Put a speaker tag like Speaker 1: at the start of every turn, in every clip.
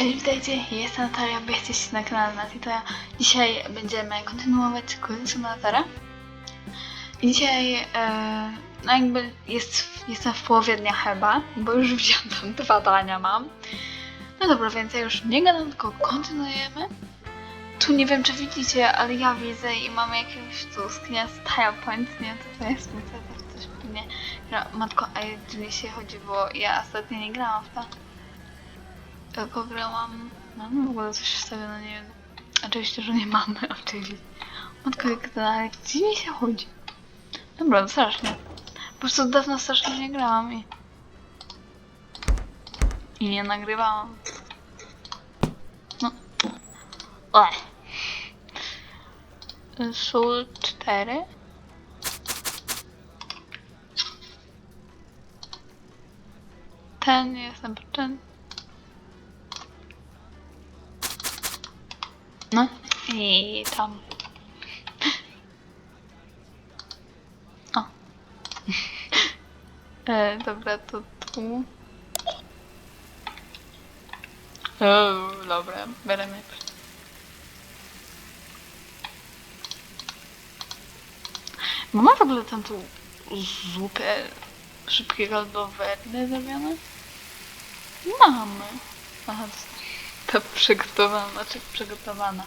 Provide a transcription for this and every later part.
Speaker 1: Cześć, witajcie, jestem Natalia, wy jesteście na kanale Natitoja. Dzisiaj będziemy kontynuować cykl Simulatora. I dzisiaj, e, no jakby jest, jestem w połowie dnia chyba, bo już wziąłem dwa dania mam. No dobra, więc ja już nie gadam, tylko kontynuujemy. Tu nie wiem, czy widzicie, ale ja widzę i mamy jakiegoś tu skina Style Point, nie, to to jest tak coś pewnie. Matko, a jeżeli się chodzi, bo ja ostatnio nie grałam w to. Tylko grałam. Mam w ogóle coś wstawione, nie wiem. Oczywiście, że nie mamy, oczywiście. Matko, jak to, gdzie mi się chodzi? Dobra, no strasznie. Po prostu dawno strasznie nie grałam i... I nie nagrywałam. No. Oj. Sól 4. Ten jestem ten. No i tam. O. e, dobra, to tu. O, dobra, beremy. Mamy w ogóle tam tą zupę szybkiego do werny zrobione? Mamy. Aha, to przygotowana, znaczy przygotowana.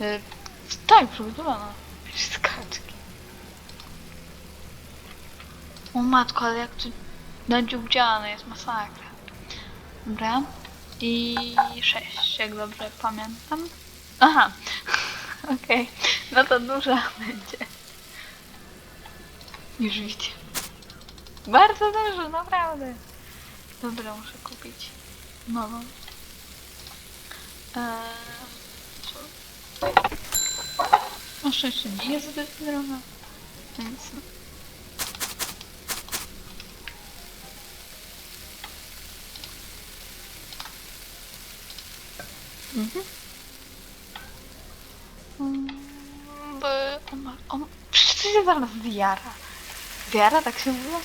Speaker 1: E, tak, przygotowana. Skaczki. O matko, ale jak to nadziubdziane jest masakra. Dobra. I sześć, jak dobrze pamiętam. Aha. Okej. No to duża będzie. Już widzicie. Bardzo dużo, naprawdę. Dobra, muszę kupić nową. Na szczęście nie droga, więc. Mhm. Mm, by- o ma- o Przecież to się zaraz wiara. Wiara, tak się mówi?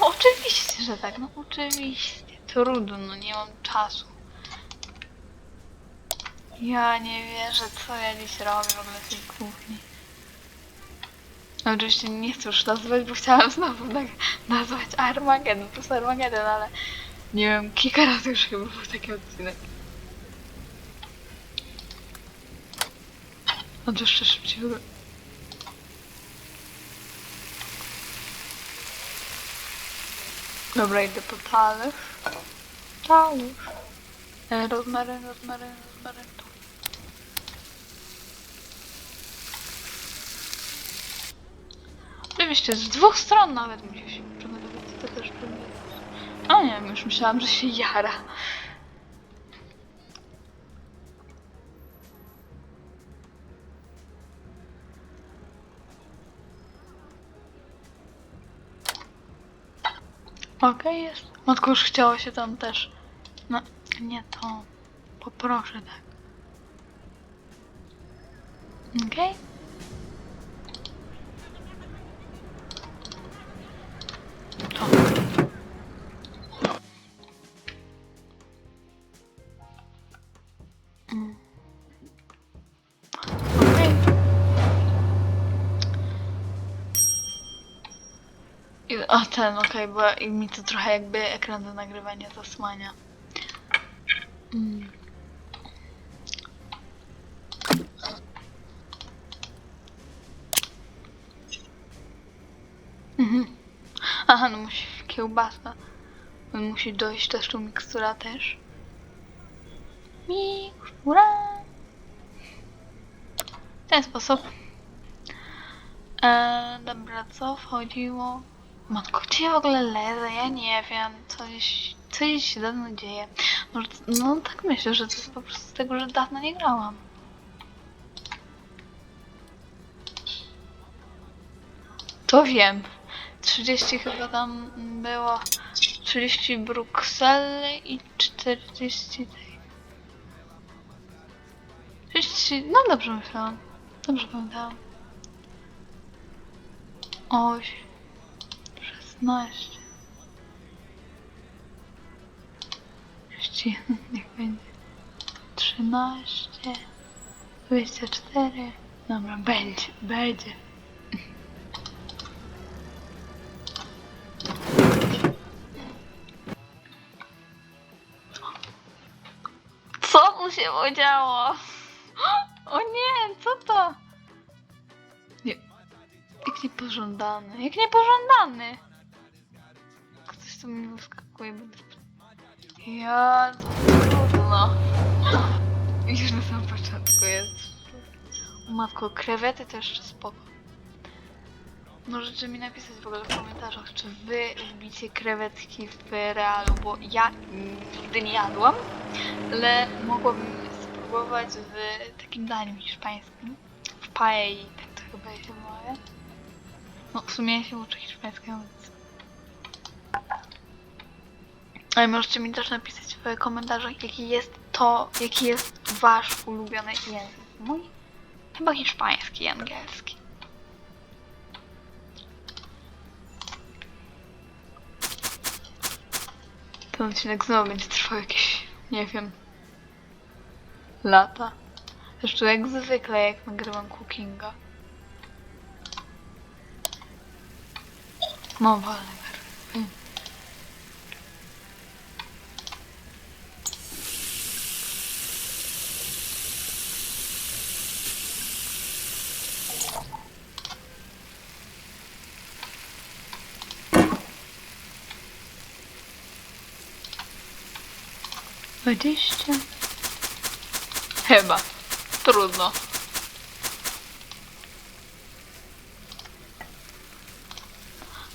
Speaker 1: No oczywiście, że tak, no oczywiście. Trudno, nie mam czasu. Ja nie wierzę, co ja dziś robię w ogóle w tej kuchni. No, Oczywiście nie chcę już nazwać, bo chciałam znowu tak nazwać Armageddon, po prostu Armageddon, ale nie wiem, kilka razy już chyba był taki odcinek. No to jeszcze szybciej. Dobra, idę po talerz. Talerz. Rozmaryn, rozmaryn, rozmaryn. Oczywiście, z dwóch stron nawet musi się przygotować. To też pewnie. A nie wiem, już myślałam, że się jara. Okej, jest. Matko już chciało się tam też. No, nie to. Poproszę tak. Okej. To. A ten, okej, bo i mi to trochę jakby ekran do nagrywania zasłania. Mm. Mhm. Aha, no musi kiełbasa. Musi dojść też tu mikstura też. Mikstura. W ten sposób. Eee, dobra, co wchodziło? Matko, gdzie w ogóle lezę? Ja nie wiem. Coś, coś się dawno dzieje. Może, no tak myślę, że to jest po prostu z tego, że dawno nie grałam. To wiem. 30 chyba tam było. 30 Brukseli i 40 tej. 30, no dobrze myślałam. Dobrze pamiętałam. Oś. 16. 31, niech będzie. 13, 24. Dobra, będzie, będzie. Mu się podziało? O nie, co to? Nie. Jak niepożądany, jak niepożądany. Ktoś tu mi wyskakuje. Ja, to trudno. Już na samym początku jest. Matko, krewety to jeszcze spoko. Możecie mi napisać w ogóle w komentarzach, czy wy lubicie krewetki w realu, bo ja nigdy nie jadłam, ale mogłabym spróbować w takim daniu hiszpańskim. W paei, tak to chyba się woła. No, w sumie ja się uczę hiszpańskiego, więc... Ale możecie mi też napisać w komentarzach, jaki jest to, jaki jest wasz ulubiony język. Mój? Chyba hiszpański i angielski. Ten odcinek znowu będzie trwał jakieś, nie wiem, lata. Zresztą jak zwykle, jak nagrywam cookinga. No, wolę. 20. Chyba. Trudno.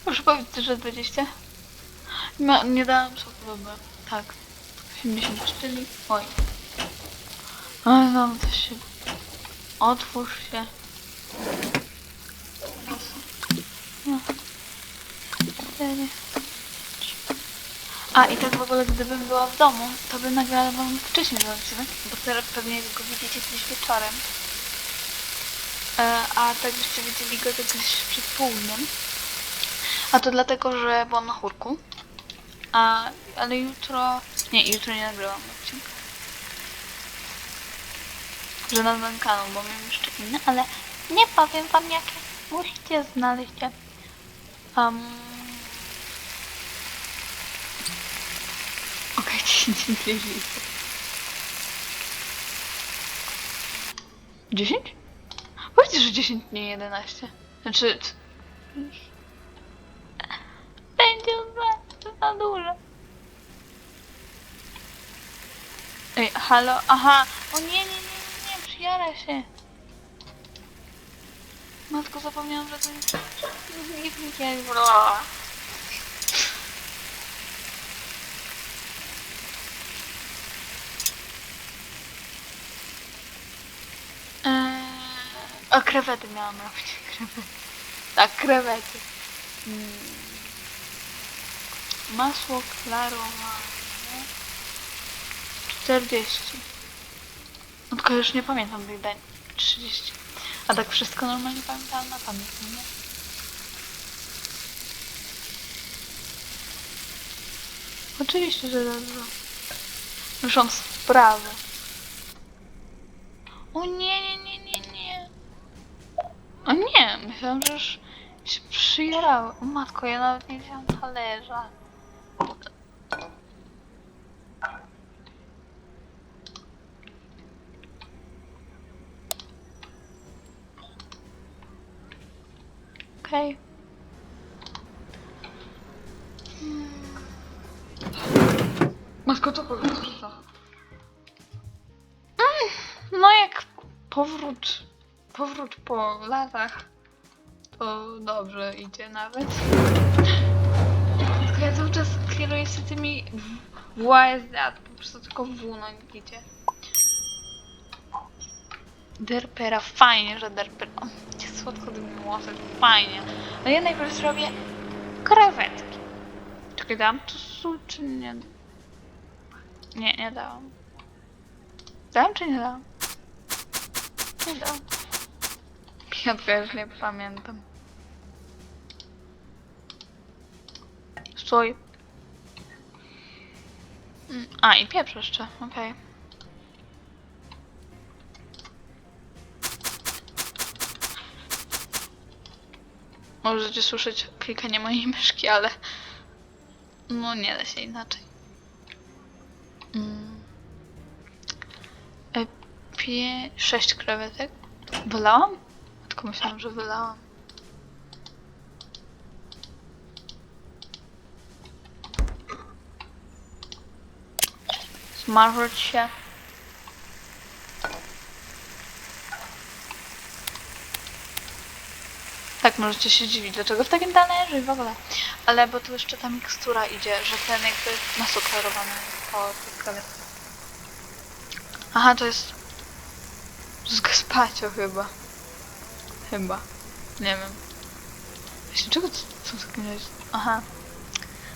Speaker 1: Muszę powiedzieć, że 20. No, nie dałam sobie Tak. 80, 84. Oj. Ale no, mam coś się... Otwórz się. No. A i tak w ogóle gdybym była w domu, to bym nagrała wam wcześniej ten odcinek, bo teraz pewnie go widzicie gdzieś wieczorem. E, a tak byście widzieli go tak gdzieś przed południem. A to dlatego, że byłam na chórku. A, ale jutro... Nie, jutro nie nagrałam odcinka. Że na kanał, bo mam jeszcze inne, ale nie powiem wam jakie. Musicie znaleźć je. Um, 10 ml. 10? Powiedz, że 10, nie 11. Znaczy... Będzie za, za dużo. Ej, halo? Aha! O nie, nie, nie, nie, nie, przyjara się. Matko, zapomniałam, że to jest... Nie, nie, nie, Eee, o, krewety miałam robić. Krewety. Tak, krewety. Mm. Masło klarowane. 40. No tylko już nie pamiętam tych dań. 30. A tak wszystko normalnie pamiętałam na pamięć, nie? Oczywiście, że dobrze. Już mam sprawę. O nie, nie. O nie, myślałam, że już się przyjerały. O matko, ja nawet nie wziąłam talerza. Okej. Hmm. Matko, to powiedz, co? No jak powrót, powrót po latach, to dobrze idzie nawet. Tylko ja cały czas kieruję się tymi WSD, po prostu tylko W no idzie. Derpera, fajnie, że derpera. Gdzie słodko dymi włosek, fajnie. No ja najpierw zrobię krewetki. Czekaj, dałam tu sól, czy nie? Nie, nie dałam. Dałam czy nie dałam? Nie dałam. Ja nie pamiętam. Stój. Mm, a, i pieprz jeszcze, okej. Okay. Możecie słyszeć klikanie mojej myszki, ale... No nie da się inaczej. Mm. E, pie... Sześć krewetek? Wolałam? Tylko myślałam, że wylałam. Smażyć się. Tak, możecie się dziwić, dlaczego w takim talerzu i w ogóle. Ale bo tu jeszcze ta mikstura idzie, że ten jakby nasuklarowany po prawie. Aha, to jest... Jest gazpacio chyba. Chyba. Nie wiem. Właśnie, czego co jest? Aha.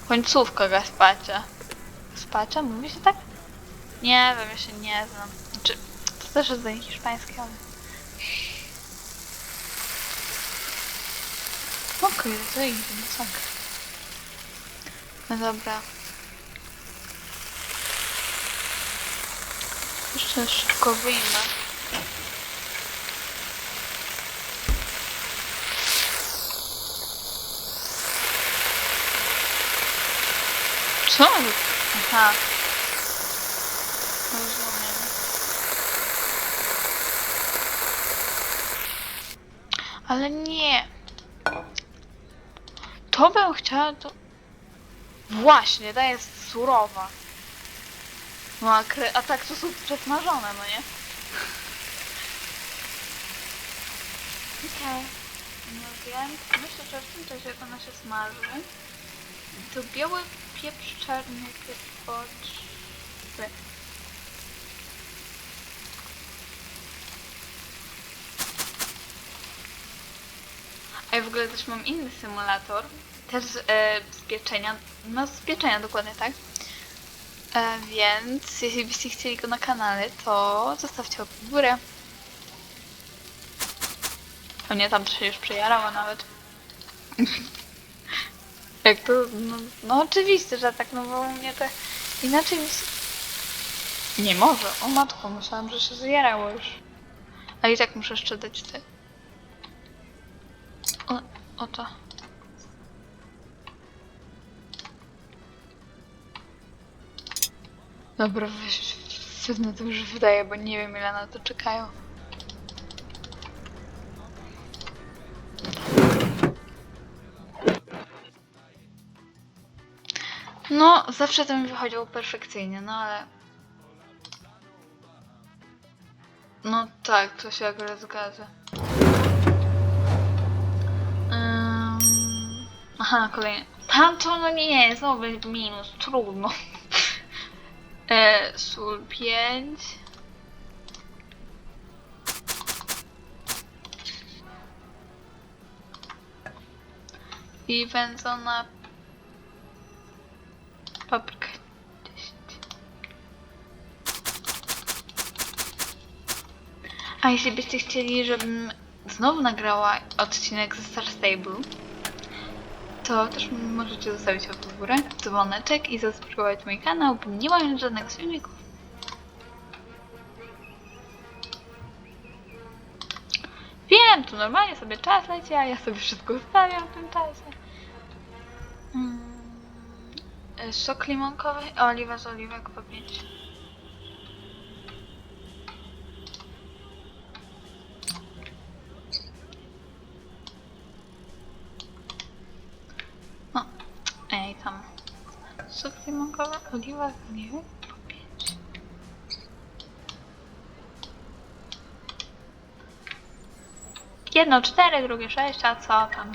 Speaker 1: Końcówka gazpacia. Gazpacia? Mówi się tak? Nie wiem, ja się nie znam. Znaczy, to też jest zdanie hiszpańskie, ale... Okej, okay, to idzie, no tak. No dobra. Jeszcze szybko wyjmę. Co? Aha. Rozumiem. Ale nie. To bym chciała to... Właśnie, ta jest surowa. No a, kre... a tak to są przesmażone, no nie? Okej. No więc myślę, że w tym czasie jak ona się smaży, to biały pieprz, czarny pieprz pod... A ja w ogóle też mam inny symulator, też e, z pieczenia, no z pieczenia dokładnie tak. E, więc jeśli byście chcieli go na kanale, to zostawcie łapkę w górę. O nie, tam się już przejarało nawet. Jak to, no, no oczywiście, że tak, no bo u mnie to inaczej mi. Nie może, o matko, myślałam, że się zjarało już. A i tak muszę jeszcze dać te... O, o to. Dobra, weź, to już wydaje, bo nie wiem ile na to czekają. No, zawsze to mi wychodziło perfekcyjnie, no ale... No tak, to się akurat zgadza. Ym... Aha, kolejny. Tam to no nie, znowu będzie minus, trudno. E, sól 5. I wędzona A jeśli byście chcieli, żebym znowu nagrała odcinek ze Star Stable, to też możecie zostawić łapkę w górę, dzwoneczek i zasubskrybować mój kanał, bo nie mam żadnych filmików. Wiem, tu normalnie sobie czas leci, a ja sobie wszystko ustawiam w tym czasie. Mm. Sok limonkowy, oliwa z oliwek po 5. O, ej tam. Sok oliwa z oliwek po 5. Jedno cztery, drugie sześć, a co tam?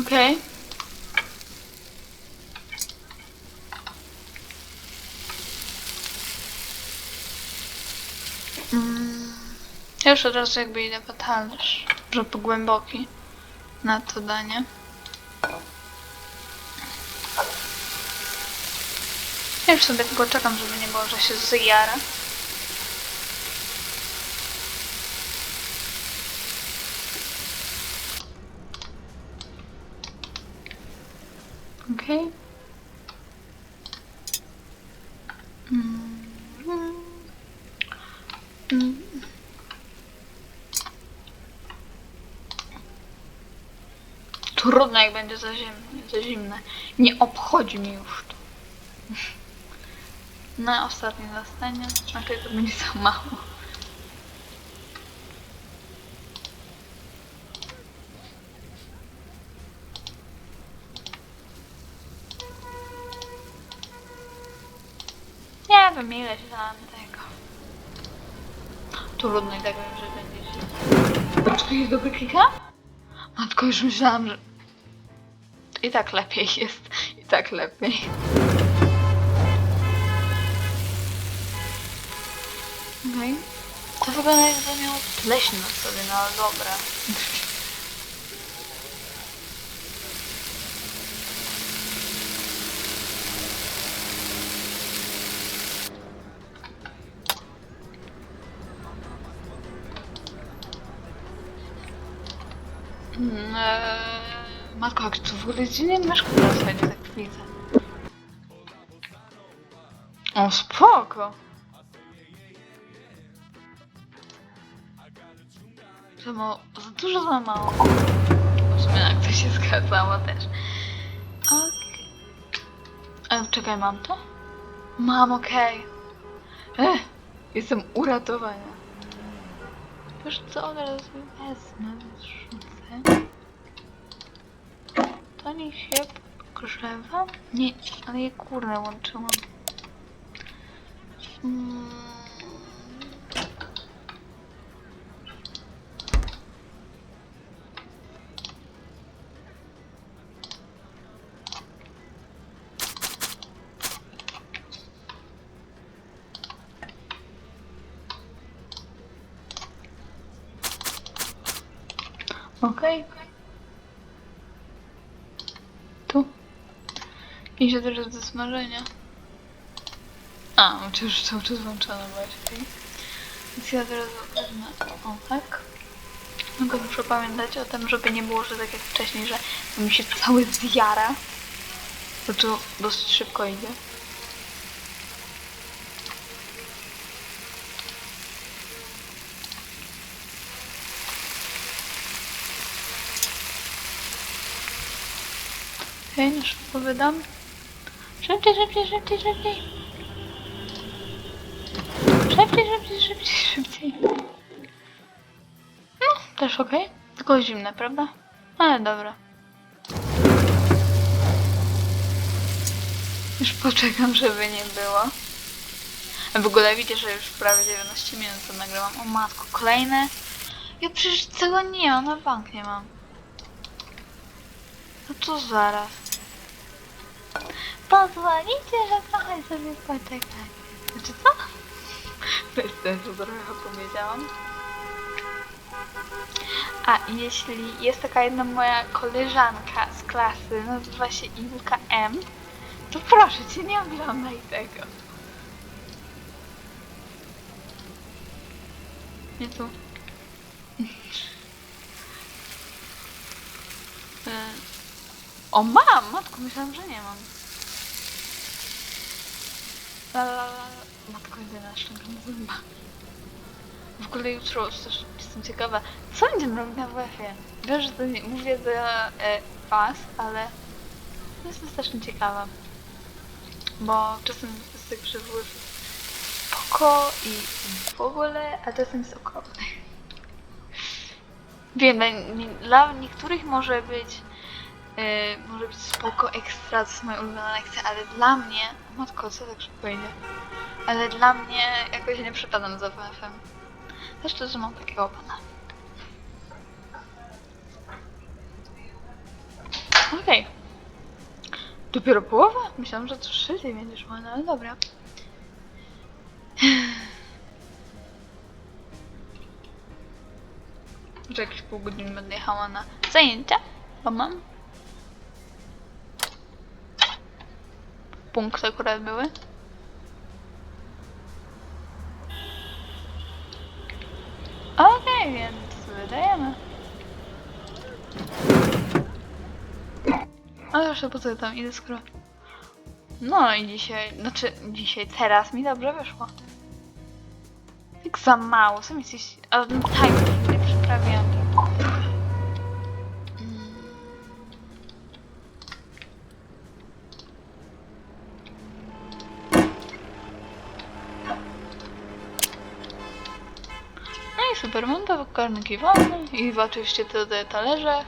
Speaker 1: Okay. Mm. Ja już od razu jakby idę po talerz, że po głęboki na to danie. Ja już sobie tylko czekam, żeby nie było, że się zjara. Trudno jak będzie za zimne, za zimne. Nie obchodzi mnie już to. Na ostatnie zastanie, znaczy to będzie za mało. Nie wiem ile się dałam tego. Trudno i tak wiem, że będzie się. To jest dobry klika? Matko, już myślałam, że... I tak lepiej jest. I tak lepiej. Okej. To wygląda jakby miał pleśń na sobie, no ale dobra. Eee, Matko, jak tu w ogóle dziwnie myszka teraz będzie, tak widzę. O, spoko. Za mało, za dużo, za mało. W sumie jak to się zgadzało też. Okej. Okay. Czekaj, mam to? Mam, okej. Okay. Jestem uratowana. Wiesz co, od razu wezmę, zrzucę. To niech się grzewa? Nie, ale je kurde łączyłam. Mm. I się teraz do smażenia. A, chociaż cały czas włączone właśnie. Więc ja teraz wezmę o tak. Tylko muszę pamiętać o tym, żeby nie było, że tak jak wcześniej, że mi się cały zjara. Bo to dosyć szybko idzie. Okej, okay, wydam. Szybciej, szybciej, szybciej, szybciej. Szybciej, szybciej, szybciej, szybciej. No, też okej. Tylko zimne, prawda? Ale dobra. Już poczekam, żeby nie było. A w ogóle widzicie, że już prawie 19 minut to nagrałam. O matko, kolejne. Ja przecież tego nie mam, na bank nie mam. No to zaraz. Pozwolicie, że trochę sobie poczekać. Znaczy co? Bez sensu trochę powiedziałam. A jeśli jest taka jedna moja koleżanka z klasy, nazywa się Ilka M, to proszę cię, nie oglądaj tego. Nie tu. E, O, mam! Matko, myślałam, że nie mam. La. Matko, jedyna szczęka zęba. W ogóle jutro już też jestem ciekawa, co będziemy robić na WF-ie. Wiem, że to nie, mówię do e, was, ale jestem strasznie ciekawa. Bo czasem że WF jest spoko i w ogóle, a czasem jest okropny. Wiem, dla niektórych może być Yy, może być spoko ekstra, to jest moja ulubiona lekcja, ale dla mnie, matko, co tak szybko idzie, ale dla mnie jakoś nie przepadam za WF-em. Zresztą, że mam takiego pana. Okej. Okay. Dopiero połowa? Myślałam, że to szybciej będzie szło, no ale dobra. Że jakieś pół godziny będę jechała na zajęcia, bo mam. Punkty akurat były. Okej, więc wydajemy. Ale jeszcze po co tam idę skoro... No i dzisiaj, znaczy dzisiaj, teraz mi dobrze wyszło. Tak za mało, sam jesteś... Ale ten timer nie przyprawiam. I super, mam dwa garnki wolne i oczywiście te, talerze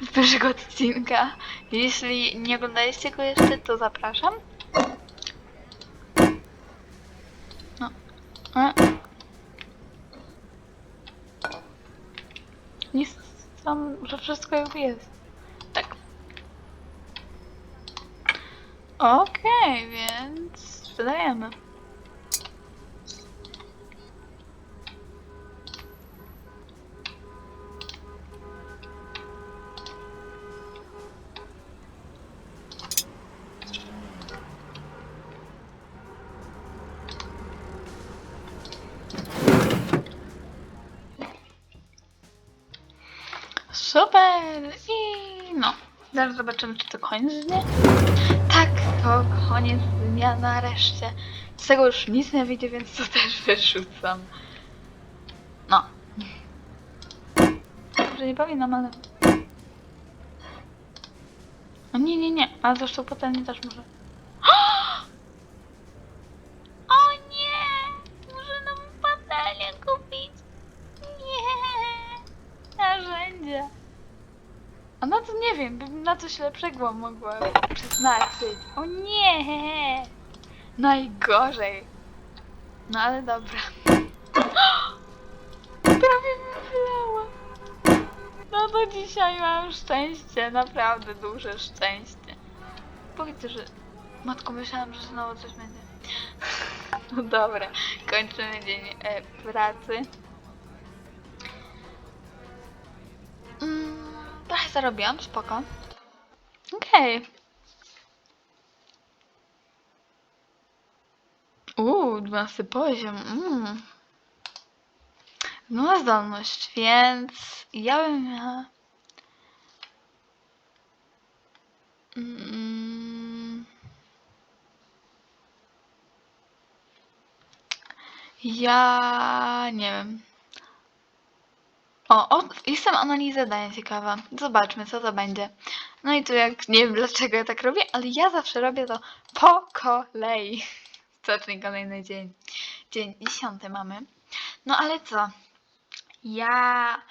Speaker 1: z pierwszego odcinka. Jeśli nie oglądaliście go jeszcze, to zapraszam. No. A. Nic tam, że wszystko jakby jest. Tak. Okej, więc wydajemy. Zaraz zobaczymy, czy to koniec dnia. Tak, to koniec dnia nareszcie. Z tego już nic nie wyjdzie, więc to też wyrzucam. No. Może nie powinnam, ale... O nie, nie, nie. Ale zresztą potem nie też może... coś lepszego mogła przeznaczyć. O nie! Najgorzej. No ale dobra. Prawie mi wylała. No to dzisiaj mam szczęście, naprawdę duże szczęście. Powiedz, że... Matko, myślałam, że znowu coś będzie. No dobra, kończymy dzień e, pracy. Mm, trochę zarobiłam, spoko. Okej. Uuu, 12 poziom. Mm. Nowa zdolność, więc ja bym miała... Mm. Ja nie wiem. O, o, jestem analiza zadań ciekawa. Zobaczmy, co to będzie. No i tu jak, nie wiem dlaczego ja tak robię, ale ja zawsze robię to po kolei. Zacznij kolejny dzień. Dzień dziesiąty mamy. No ale co? Ja...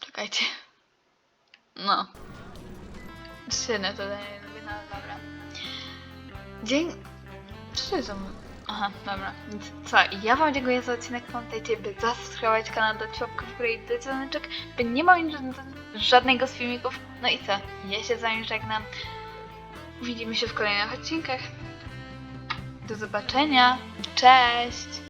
Speaker 1: Czekajcie. No. Średnio to nie lubię, no dobra. Dzień... To jest za... Aha, dobra. Więc co? Ja wam dziękuję za odcinek. Pamiętajcie, by zasubskrybować kanał, dać łapkę w i dać dzwoneczek, by nie mieć żadnego z filmików. No i co? Ja się z wami żegnam. Widzimy się w kolejnych odcinkach. Do zobaczenia. Cześć!